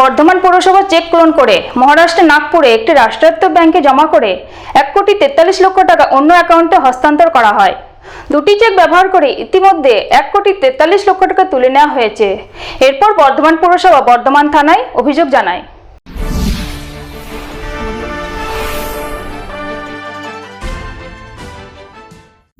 বর্ধমান পৌরসভা check clone করে মহারাষ্ট্রের নাগপুরে একটি রাষ্ট্রায়ত্ত ব্যাংকে জমা করে এক কোটি তেতাল্লিশ লক্ষ টাকা অন্য অ্যাকাউন্টে হস্তান্তর করা হয়। দুটি চেক ব্যবহার করে ইতিমধ্যে এক কোটি তেতাল্লিশ লক্ষ টাকা তুলে নেওয়া হয়েছে। এরপর বর্ধমান পৌরসভা বর্ধমান থানায় অভিযোগ জানায়।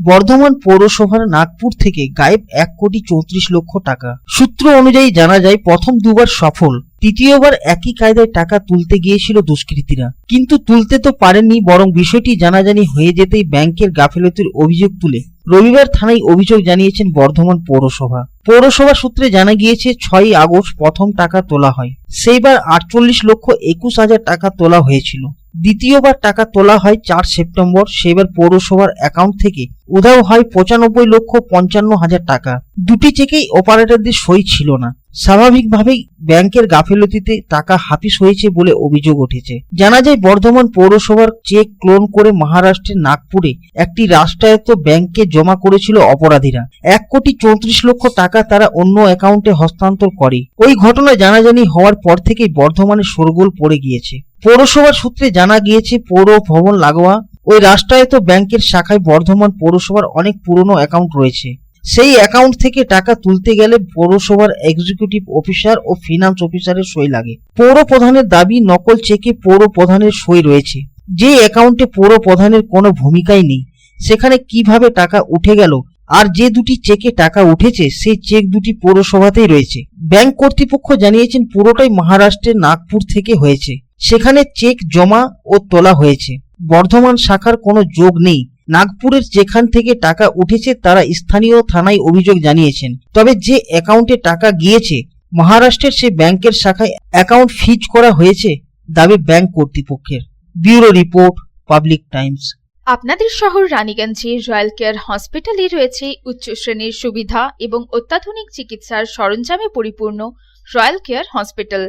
বর্ধমান পৌরসভার নাগপুর থেকে গায়েব এক কোটি চৌত্রিশ লক্ষ টাকা। সূত্র অনুযায়ী জানা যায়, প্রথম দুবার সফল, তৃতীয়বার একই কায়দায় টাকা তুলতে গিয়েছিল দুষ্কৃতীরা। কিন্তু তুলতে তো পারেননি, বরং বিষয়টি জানাজানি হয়ে যেতেই ব্যাংকের গাফিলতির অভিযোগ তুলে রবিবার থানায় অভিযোগ জানিয়েছেন বর্ধমান পৌরসভা। পৌরসভা সূত্রে জানা গিয়েছে, ছয়ই আগস্ট প্রথম টাকা তোলা হয়। সেইবার আটচল্লিশ লক্ষ একুশ হাজার টাকা তোলা হয়েছিল। দ্বিতীয়বার টাকা তোলা হয় চার সেপ্টেম্বর, সেবার পৌরসভার অ্যাকাউন্ট থেকে। উধাও হয় পঁচানব্বই লক্ষ পঞ্চান্ন হাজার টাকা। দুটি চেকেই অপারেটরদের সই ছিল না। স্বাভাবিকভাবেই ব্যাংকের গাফিলতিতে টাকা হাফিস হয়েছে বলে অভিযোগ উঠেছে। জানা যায়, বর্ধমান পৌরসভার চেক ক্লোন করে মহারাষ্ট্রের নাগপুরে একটি রাষ্ট্রায়ত্ত ব্যাংকে জমা করেছিল অপরাধীরা। এক কোটি চৌত্রিশ লক্ষ টাকা তারা অন্য অ্যাকাউন্টে হস্তান্তর করে। ওই ঘটনা জানাজানি হওয়ার পর থেকেই বর্ধমানে শোরগোল পড়ে গিয়েছে। পৌরসভার সূত্রে জানা গিয়েছে, পৌর ভবন লাগোয়া। ওই রাষ্ট্রায়ত্ত ব্যাংকের শাখায় বর্ধমান পৌরসভার অনেক পুরনো অ্যাকাউন্ট রয়েছে। সেই অ্যাকাউন্ট থেকে টাকা তুলতে গেলে পৌরসভার এক্সিকিউটিভ অফিসার ও ফিনান্স অফিসারের সই লাগে। পৌর প্রধানের দাবি, নকল চেকে পৌর প্রধানের সই রয়েছে। যে অ্যাকাউন্টে পৌর প্রধানের কোনো ভূমিকাই নেই, সেখানে কীভাবে টাকা উঠে গেল আর যে দুটি চেকে টাকা উঠেছে, সেই চেক দুটি পৌরসভাতেই রয়েছে। ব্যাংক কর্তৃপক্ষ জানিয়েছেন, পুরোটাই মহারাষ্ট্রের নাগপুর থেকে হয়েছে। সেখানে চেক জমা ও তোলা হয়েছে। বর্ধমান শাখার কোনো যোগ নেই। নাগপুরের যেখান থেকে টাকা উঠেছে তারা স্থানীয় থানায় অভিযোগ জানিয়েছেন। তবে যে অ্যাকাউন্টে টাকা গিয়েছে, মহারাষ্ট্রের সে ব্যাংকের শাখায় অ্যাকাউন্ট ফিজ করা হয়েছে দাবি ব্যাংক কর্তৃপক্ষের। Bureau report, Public Times. আপনাদের শহর রানীগঞ্জে রয়্যাল কেয়ার হসপিটালে রয়েছে উচ্চ শ্রেণির সুবিধা এবং অত্যাধুনিক চিকিৎসার সরঞ্জামে পরিপূর্ণ রয়্যাল কেয়ার হসপিটাল।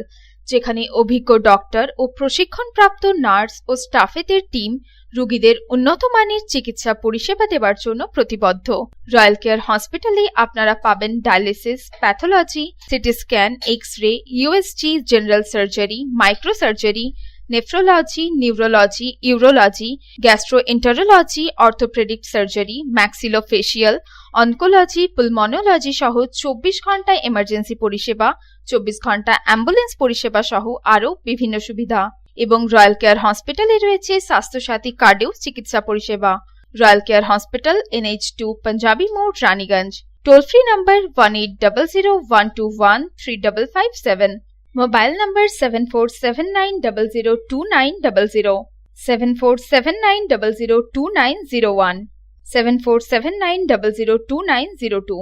যেখানে অভিজ্ঞ ডক্টর ও প্রশিক্ষণপ্রাপ্ত নার্স ও স্টাফেদের টিম রোগীদের উন্নত মানের চিকিৎসা পরিষেবা দেওয়ার জন্য প্রতিবদ্ধ। রয়্যাল কেয়ার হসপিটালে আপনারা পাবেন dialysis pathology CT scan X ray USG general surgery micro surgery nephrology neurology urology gastroenterology orthopaedic surgery maxillofacial oncology pulmonology সহ চব্বিশ ঘণ্টা এমার্জেন্সি পরিষেবা চব্বিশ ঘণ্টা অ্যাম্বুলেন্স পরিষেবা সহ আরও বিভিন্ন সুবিধা। এবং রয়্যাল কেয়ার হসপিটালে রয়েছে স্বাস্থ্যসাথী কার্ডেও চিকিৎসা পরিষেবা। Royal Care Hospital NH two Punjabi More, Raniganj. Toll free number one eight double zero one two one three double five seven. Mobile number seven four seven nine double zero two nine double zero. Seven four seven nine double zero two nine zero one. Seven four seven nine double zero two nine zero two.